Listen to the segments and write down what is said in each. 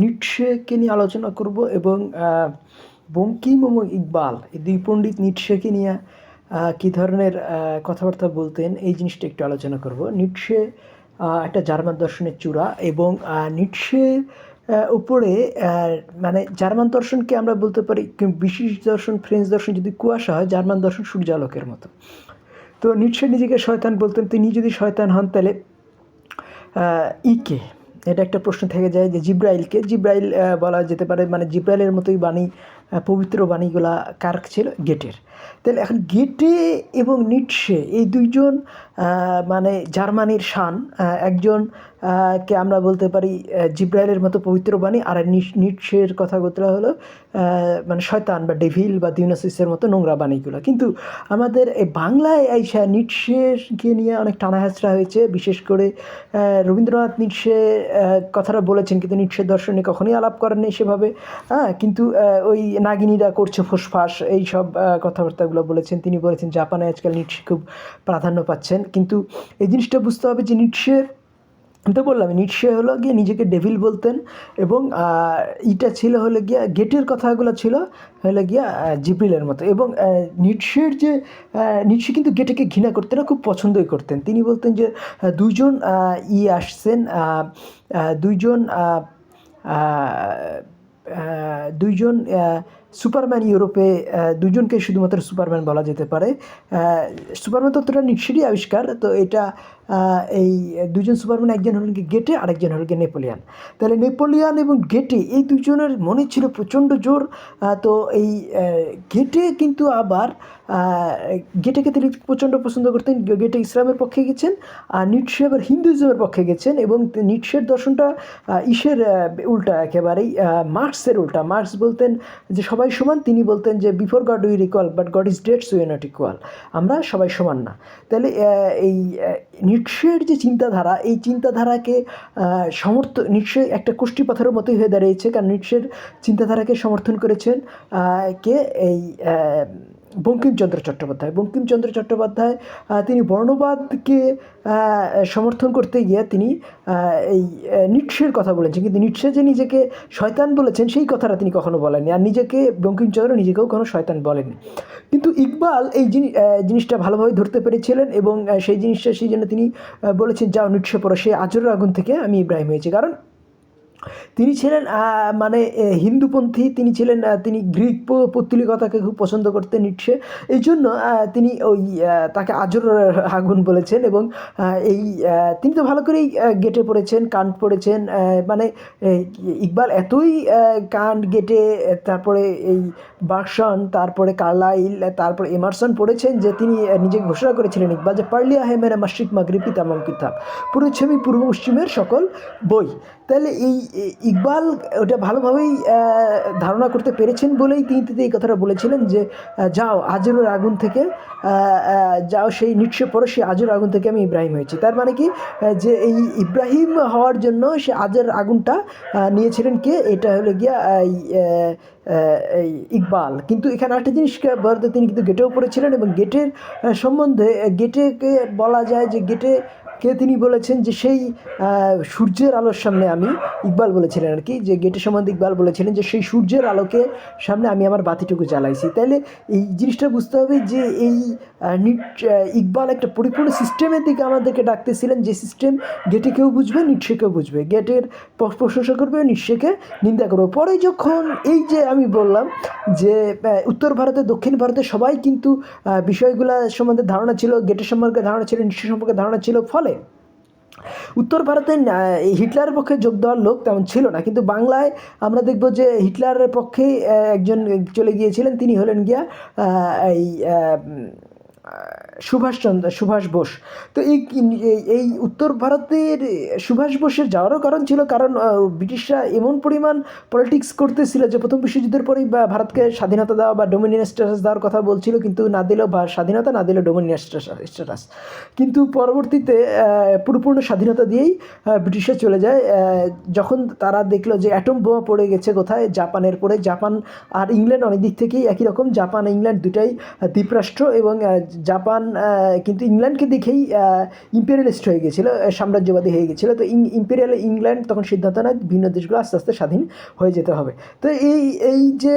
নিটশেকে নিয়ে আলোচনা করব এবং বঙ্কিম এবং ইকবাল, এই দুই পণ্ডিত নিটশেকে নিয়ে কী ধরনের কথাবার্তা বলতেন, এই জিনিসটা একটু আলোচনা করব। নিটশে একটা জার্মান দর্শনের চূড়া এবং নিটশের উপরে মানে জার্মান দর্শনকে আমরা বলতে পারি বিশেষ দর্শন, ফ্রেঞ্চ দর্শন যদি কুয়াশা হয়, জার্মান দর্শন সূর্যালোকের মতো। তো নিটশে নিজেকে শয়তান বলতেন, তিনি যদি শয়তান হন তাহলে ইকে এটা একটা প্রশ্ন থেকে যায় যে জিব্রাইলকে। জিব্রাইল বলা যেতে পারে মানে জিব্রাইলের মতোই বাণী পবিত্র বাণীগুলা কার ছিল? গেটের। তাহলে এখন গেটে এবং নিটসে এই দুইজন মানে জার্মানির শান একজন কে আমরা বলতে পারি জিব্রাইলের মতো পবিত্র বাণী, আর নিট- নিটসের কথা বলতে হলো মানে শয়তান বা ডেভিল বা দিউনাসিসের মতো নোংরা বাণীগুলো। কিন্তু আমাদের এই বাংলায় আইসা নিটসেকে নিয়ে অনেক টানা হেঁচড়া হয়েছে, বিশেষ করে রবীন্দ্রনাথ নিটসে কথাটা বলেছেন, কিন্তু নিটসের দর্শনে কখনোই আলাপ করেননি সেভাবে। হ্যাঁ কিন্তু ওই নাগিনীরা করছে ফুসফাস এই সব কথাবার্তাগুলো বলেছেন। তিনি বলেছেন, জাপানে আজকাল নিটসে খুব প্রাধান্য পাচ্ছেন। কিন্তু এই জিনিসটা বুঝতে হবে যে নিটসে আমি তো বললাম নিটসে হলো গিয়ে নিজেকে ডেভিল বলতেন এবং ইটা ছিল হলে গিয়া, গেটের কথাগুলো ছিল হলে গিয়া জিব্রিলের মতো। এবং নিটসের যে নিটসে কিন্তু গেটেকে ঘৃণা করতেন খুব পছন্দই করতেন। তিনি বলতেন যে দুইজন ই আসছেন দুইজন দুইজন সুপারম্যান ইউরোপে দুজনকে শুধুমাত্র সুপারম্যান বলা যেতে পারে। সুপারম্যান তত্ত্বটা নিশ্চয়ই আবিষ্কার। তো এটা এই দুজন সুপারম্যান, একজন হলেন কি গেটে, আরেকজন হলেন কি নেপোলিয়ান। তাহলে নেপোলিয়ান এবং গেটে, এই দুজনের মনে ছিল প্রচণ্ড জোর। তো এই গেটে কিন্তু আবার গেটেকে তিনি প্রচণ্ড পছন্দ করতেন। গেটে ইসলামের পক্ষে গেছেন আর নিটসে আবার হিন্দুইজমের পক্ষে গেছেন এবং নিটসের দর্শনটা ইসের উল্টা একেবারেই মার্কসের উল্টা। মার্কস বলতেন যে সবাই সমান, তিনি বলতেন যে before god we equal but god is dates so not equal আমরা সবাই সমান না। তাহলে এই নিশ্চয়ের যে চিন্তাধারা, এই চিন্তাধারাকে সমর্থ, নিশ্চয় একটা কুষ্টি পাথরের মতোই হয়ে দাঁড়িয়েছে, কারণ নিশ্চয়ের চিন্তাধারাকে সমর্থন করেছেন কে? এই বঙ্কিমচন্দ্র চট্টোপাধ্যায়। বঙ্কিমচন্দ্র চট্টোপাধ্যায় তিনি বর্ণবাদকে সমর্থন করতে গিয়ে তিনি এই নিটসের কথা বলেছেন। কিন্তু নিটসে যে নিজেকে শয়তান বলেছেন, সেই কথাটা তিনি কখনো বলেননি। আর নিজেকে বঙ্কিমচন্দ্র নিজেকেও কোনো শয়তান বলেননি। কিন্তু ইকবাল এই জিনিসটা ভালোভাবে ধরতে পেরেছিলেন এবং সেই জিনিসটা, সেই জন্য তিনি বলেছেন, যাও নিটসে পড়ো, সে আজরের আগুন থেকে আমি ইব্রাহিম হয়েছি। কারণ তিনি ছিলেন মানে হিন্দুপন্থী, তিনি ছিলেন তিনি গ্রিক প- পৌত্তলিকতাকে খুব পছন্দ করতেন নিচ্ছে এই জন্য তিনি ওই তাকে আজর আগুন বলেছেন এবং এই তিনি তো ভালো করেই গেটে পড়েছেন কান্ট পড়েছেন মানে ইকবাল এতই কান্ট গেটে, তারপরে এই বার্সন, তারপরে কার্লাইল, তারপরে এমারসন পড়েছেন যে তিনি নিজেকে ঘোষণা করেছিলেন ইকবাল যে পার্লিয়া হে মেরা মাসিক মাগরিবি তামাম কিতাব। পুরো ছবি পূর্ব পশ্চিমের সকল বই। তাহলে এই ইকবাল ওটা ভালোভাবেই ধারণা করতে পেরেছেন বলেই তিনি তিনি এই কথাটা বলেছিলেন যে যাও আজরের আগুন থেকে যাও সেই নিঃস্ব পরে সেই আজর আগুন থেকে আমি ইব্রাহিম হয়েছি। তার মানে কি যে এই ইব্রাহিম হওয়ার জন্য সে আজের আগুনটা নিয়েছিলেন কে? এটা হলো গিয়া ইকবাল। কিন্তু এখানে একটা জিনিস বলতে তিনি কিন্তু গেটেও পড়েছিলেন এবং গেটের সম্বন্ধে গেটেকে বলা যায় যে গেটে কে তিনি বলেছেন যে সেই সূর্যের আলোর সামনে আমি ইকবাল বলেছিলেন আর কি, যে গেটের সম্বন্ধে ইকবাল বলেছিলেন যে সেই সূর্যের আলোকে সামনে আমি আমার বাতিটুকু জ্বালাইছি। তাইলে এই জিনিসটা বুঝতে হবে যে এই ইকবাল একটা পরিপূর্ণ সিস্টেমের দিকে আমাদেরকে ডাকতেছিলেন, যে সিস্টেম গেটে কেউ বুঝবে নিঃস্বেকেও বুঝবে। গেটের প্রশংসা করবে নিঃস্বেকে নিন্দা করবে। পরে যখন এই যে আমি বললাম যে উত্তর ভারতে, দক্ষিণ ভারতে সবাই কিন্তু বিষয়গুলো সম্বন্ধে ধারণা ছিল গেটের সম্পর্কে ধারণা ছিল নিশ্চয় সম্পর্কে ধারণা ছিল, ফলে উত্তর ভারতে হিটলারের পক্ষে যোগ দেওয়ার লোক তেমন ছিল না। কিন্তু বাংলায় আমরা দেখব যে, হিটলারের পক্ষেই একজন চলে গিয়েছিলেন, তিনি হলেন গিয়া এই Bye. সুভাষচন্দ্র, সুভাষ বোস। তো এই এই- উত্তর ভারতের সুভাষ বোসের যাওয়ারও কারণ ছিল কারণ ব্রিটিশরা এমন পরিমাণ পলিটিক্স করতেছিল যে প্রথম বিশ্বযুদ্ধের পরেই ভারতকে স্বাধীনতা দেওয়া বা ডোমিনিয়ন স্ট্যাটাস দেওয়ার কথা বলছিল কিন্তু না দিলেও বা স্বাধীনতা না দিলেও ডোমিনিয়ন স্ট্যাটাস কিন্তু পরবর্তীতে পুরোপূর্ণ স্বাধীনতা দিয়েই ব্রিটিশরা চলে যায়। যখন তারা দেখল যে অ্যাটম বোমা পড়ে গেছে কোথায়, জাপানের পরে, জাপান আর ইংল্যান্ড অনেক দিক থেকেই একই রকম। জাপান, ইংল্যান্ড দুটাই দ্বীপরাষ্ট্র এবং জাপান আহ, কিন্তু ইংল্যান্ডকে দেখেই ইম্পেরিয়ালিস্ট হয়ে গেছিল সাম্রাজ্যবাদী হয়ে গেছিল। তো ইম্পেরিয়াল ইংল্যান্ড তখন সিদ্ধান্ত নেয় ভিন্ন দেশগুলো আস্তে আস্তে স্বাধীন হয়ে যেতে হবে। তো এই এই যে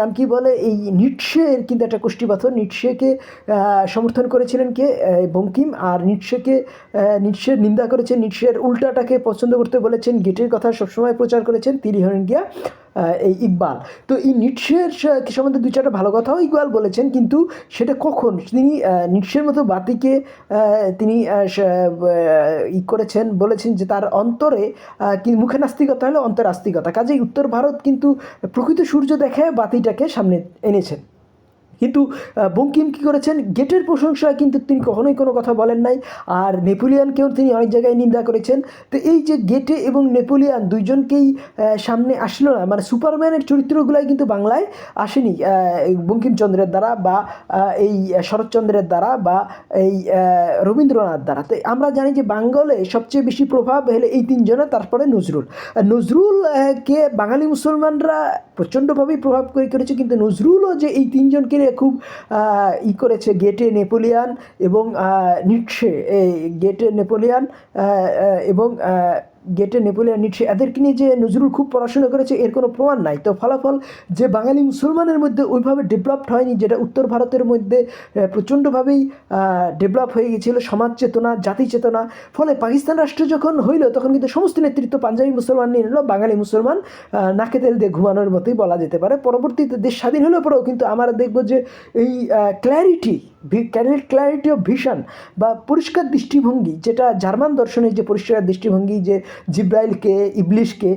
নাম কি বলে এই নিটশের কিন্তু একটা কুষ্টিপাথর নিটশেকে আহ, সমর্থন করেছিলেন কে? বঙ্কিম। আর নিটশেকে আহ, নিটশের নিন্দা করেছেন নিটশের উল্টাটাকে পছন্দ করতে বলেছেন গেটের কথা সবসময় প্রচার করেছেন তিনি হলেন গিয়া এই ইকবাল। তো এই নিটসের সম্বন্ধে দুই চারটা ভালো কথাও ইকবাল বলেছেন, কিন্তু সেটা কখন? তিনি নিটসের মতো বাতিকে তিনি ই করেছেন, বলেছেন যে তার অন্তরে মুখে নাস্তিকতা হলে অন্তর আস্তিকতা। কাজেই উত্তর ভারত কিন্তু প্রকৃত সূর্য দেখে বাতিটাকে সামনে এনেছেন। কিন্তু বঙ্কিম কী করেছেন? গেটের প্রশংসা কিন্তু তিনি কখনোই কোনো কথা বলেন নাই। আর নেপোলিয়ানকেও তিনি অনেক জায়গায় নিন্দা করেছেন। তো এই যে গেটে এবং নেপোলিয়ান দুইজনকেই সামনে আসলো না মানে সুপারম্যানের চরিত্রগুলাই কিন্তু বাংলায় আসেনি বঙ্কিমচন্দ্রের দ্বারা বা এই শরৎচন্দ্রের দ্বারা বা এই রবীন্দ্রনাথ দ্বারা। তো আমরা জানি যে বাঙ্গলে সবচেয়ে বেশি প্রভাব হলে এই তিনজনের তারপরে নজরুল। আর নজরুল আহ, কে বাঙালি মুসলমানরা প্রচণ্ডভাবেই প্রভাব করে করেছে কিন্তু নজরুলও যে এই তিনজনকে খুব ই করেছে, গেটে নেপোলিয়ান এবং নিটসে এই গেটে নেপোলিয়ান এবং গেটে নেপোলিয়ান নিটসে এদেরকে নিয়ে যে নজরুল খুব পড়াশোনা করেছে, এর কোনো প্রমাণ নাই। তো ফলাফল যে বাঙালি মুসলমানের মধ্যে ওইভাবে ডেভেলপড হয়নি, যেটা উত্তর ভারতের মধ্যে প্রচণ্ডভাবেই ডেভেলপ হয়ে গিয়েছিল সমাজ চেতনা, জাতি চেতনা। ফলে পাকিস্তান রাষ্ট্র যখন হইল, তখন কিন্তু সমস্ত নেতৃত্ব পাঞ্জাবি মুসলমান নিয়ে নিল, বাঙালি মুসলমান নাকে তেল দিয়ে ঘুমানোর মতোই বলা যেতে পারে। পরবর্তীতে দেশ স্বাধীন হলেও পরেও কিন্তু আমরা দেখব যে এই ক্ল্যারিটি ক্ল্যারিটি অফ ভিশন বা পরিষ্কার দৃষ্টিভঙ্গি, যেটা জার্মান দর্শনের যে পরিষ্কার দৃষ্টিভঙ্গি, যে জিব্রাইলকে ইবলিশকে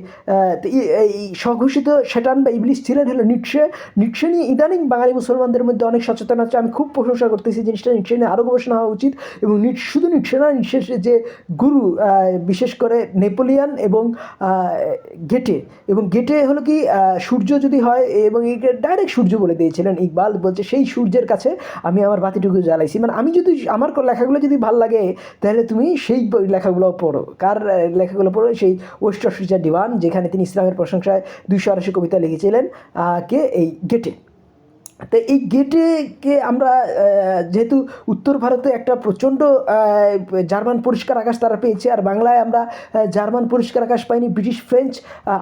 এই- স্বঘোষিত শেটান বা ইবলিশ ছিলেন হলো নিটসে। নিটসে নিয়ে ইদানিং বাঙালি মুসলমানদের মধ্যে অনেক সচেতন আছে। আমি খুব প্রশংসা করতেছি জিনিসটা নিটসে নিয়ে আরও গবেষণা হওয়া উচিত এবং নিট, শুধু নিটসে না নিটসের যে গুরু বিশেষ করে নেপোলিয়ান এবং গেটে। এবং গেটে হলো কি সূর্য যদি হয় এবং ডাইরেক্ট সূর্য বলে দিয়েছিলেন ইকবাল, বলছে সেই সূর্যের কাছে আমি আমার বাতিটুকু জ্বালাইছি। মানে আমি যদি আমার লেখাগুলো যদি ভালো লাগে, তাহলে তুমি সেই লেখাগুলো পড়ো। কার লেখাগুলো পড়ো? সেই ওয়েস্ট অফ ডিওয়ান, যেখানে তিনি ইসলামের প্রশংসায় দুইশো আড়াইশো কবিতা লিখেছিলেন কে? এই গেটে। তো এই গেটেকে আমরা যেহেতু উত্তর ভারতে একটা প্রচণ্ড জার্মান পরিষ্কার আকাশ তারা পেয়েছে, আর বাংলায় আমরা জার্মান পরিষ্কার আকাশ পাইনি, ব্রিটিশ ফ্রেঞ্চ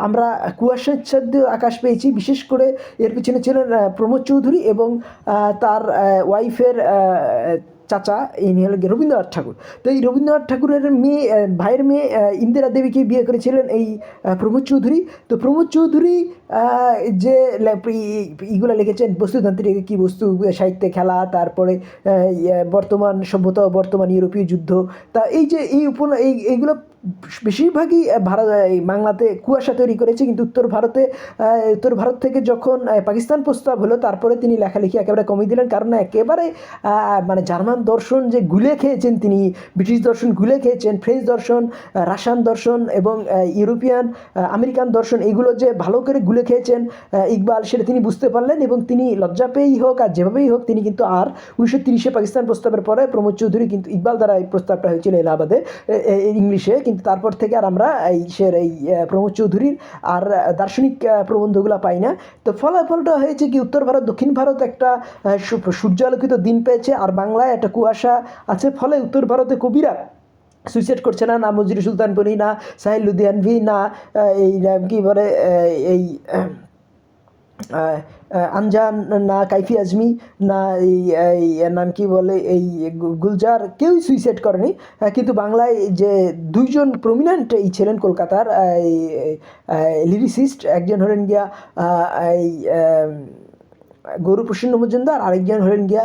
আমরা কুয়াশাচ্ছাদ্য আকাশ পেয়েছি, বিশেষ করে এর পিছনে ছিলেন প্রমোদ চৌধুরী এবং তার ওয়াইফের চাচা ইনি হলেন রবীন্দ্রনাথ ঠাকুর। তো এই রবীন্দ্রনাথ ঠাকুরের মেয়ে ভাইয়ের মেয়ে ইন্দিরা দেবীকে বিয়ে করেছিলেন এই প্রমোদ চৌধুরী। তো প্রমোদ চৌধুরী যে ইগুলো লিখেছেন বস্তুতান্ত্রিক কী বস্তু সাহিত্যে খেলা তারপরে ইয়ে, বর্তমান সভ্যতা বর্তমান ইউরোপীয় যুদ্ধ। তা এই যে এই উপন্যাস এই এইগুলো বেশিরভাগই ভারত বাংলাতে কুয়াশা তৈরি করেছে, কিন্তু উত্তর ভারতে উত্তর ভারত থেকে যখন পাকিস্তান প্রস্তাব হলো, তারপরে তিনি লেখালেখি একেবারে কমিয়ে দিলেন। কারণ একেবারে মানে জার্মান দর্শন যে গুলে খেয়েছেন তিনি, ব্রিটিশ দর্শন গুলে খেয়েছেন, ফ্রেঞ্চ দর্শন রাশিয়ান দর্শন এবং ইউরোপিয়ান আমেরিকান দর্শন এগুলো যে ভালো করে গুলে খেয়েছেন ইকবাল, সেটা তিনি বুঝতে পারলেন এবং তিনি লজ্জা পেয়েই হোক আর যেভাবেই হোক, তিনি কিন্তু আর উনিশশো তিরিশে পাকিস্তান প্রস্তাবের পরে প্রমোদ চৌধুরী কিন্তু ইকবাল দ্বারা এই প্রস্তাবটা হয়েছিল এলাহাবাদে ইংলিশে কিন্তু তারপর থেকে আর আমরা এই সে এই প্রমোদ চৌধুরীর আর দার্শনিক প্রবন্ধগুলো পাই না। তো ফলাফলটা হয়েছে কি, উত্তর ভারত, দক্ষিণ ভারত একটা সূর্য আলোকিত সূর্যালোকিত দিন পেয়েছে আর বাংলায় একটা কুয়াশা আছে। ফলে উত্তর ভারতে কবিরা সুইসাইড করছে না না মজুরি সুলতানপুরি না সাহিল লুধিয়ানভি না এই কী বলে এই আনজান না কাইফি আজমি, না এই নাম কি বলে, এই গুলজার কেউই সুইসাইড করেনি। কিন্তু বাংলায় যে দুইজন প্রমিনেন্ট এই ছিলেন কলকাতার লিরিসিস্ট একজন হলেন গিয়া এই গৌরপ্রসন্ন মজুমদার, আরেকজন হলেন গিয়া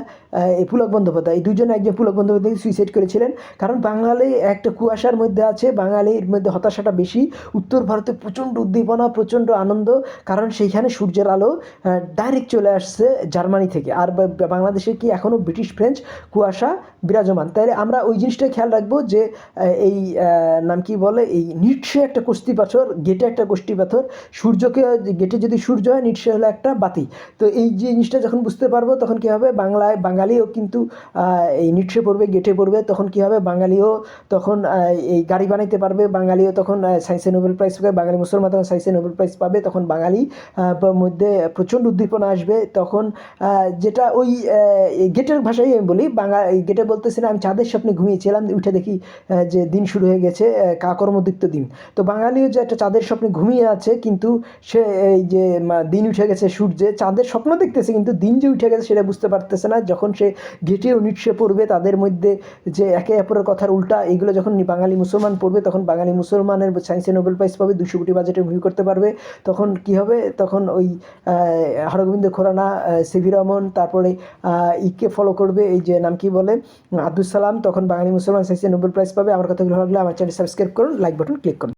এই পুলক বন্দ্যোপাধ্যায়। এই দুজনে একজন পুলক বন্দ্যোপাধ্যায় সুইসাইড করেছিলেন। কারণ বাঙালি একটা কুয়াশার মধ্যে আছে, বাঙালির মধ্যে হতাশাটা বেশি। উত্তর ভারতে প্রচণ্ড উদ্দীপনা, প্রচণ্ড আনন্দ। কারণ সেইখানে সূর্যের আলো ডাইরেক্ট চলে আসছে জার্মানি থেকে। আর বাংলাদেশে কি এখনও ব্রিটিশ, ফ্রেঞ্চ কুয়াশা বিরাজমান? তাইলে আমরা ওই জিনিসটাই খেয়াল রাখব যে এই নাম কি বলে? এই নিটসে একটা কুস্তি পাথর, গেটে একটা কুস্তি পাথর। সূর্যকে গেটে যদি সূর্য হয় নিটসে হলো একটা বাতি। তো এই জিনিসটা যখন বুঝতে পারব, তখন কি হবে? বাংলায় বাঙালিও কিন্তু এই নিটসে পড়বে গেটে পড়বে তখন কি হবে? বাঙালিও তখন এই গাড়ি বানাইতে পারবে বাঙালিও তখন সায়েন্সে নোবেল প্রাইজ পাবে বাঙালি মুসলমান তখন সায়েন্সে নোবেল প্রাইজ পাবে তখন বাঙালি মধ্যে প্রচণ্ড উদ্দীপনা আসবে তখন যেটা ওই গেটের ভাষাই আমি বলি বাঙা গেটে বলতেছি না আমি চাঁদের স্বপ্নে ঘুমিয়েছিলাম উঠে দেখি যে দিন শুরু হয়ে গেছে আহ, কাকর্মদীপ্ত দিন। তো বাঙালিও যে একটা চাঁদের স্বপ্নে ঘুমিয়ে আছে কিন্তু সে এই যে দিন উঠে গেছে সূর্যে চাঁদের স্বপ্ন দেখতেছে কিন্তু দিন যে উঠে গেছে সেটা বুঝতে পারতেছে না যখন সে গেটে নিটসে পড়বে, তাদের মধ্যে যে একে অপরের কথার উল্টা, এইগুলো যখন বাঙালি মুসলমান পড়বে, তখন বাঙালি মুসলমানের সায়েন্সে নোবেল প্রাইজ পাবে, দুশো কোটি বাজেটে মুভি করতে পারবে। তখন কি হবে? তখন ওই হরগোবিন্দ খোরানা সিভি রমন তারপরে ইকে ফলো করবে, এই যে নাম কি বলে? আব্দুল সালাম, তখন বাঙালি মুসলমান সায়েন্সে নোবেল প্রাইজ পাবে। আমার কথাগুলো লাগলে আমার চ্যানেল সাবস্ক্রাইব করুন লাইক বাটন ক্লিক করুন।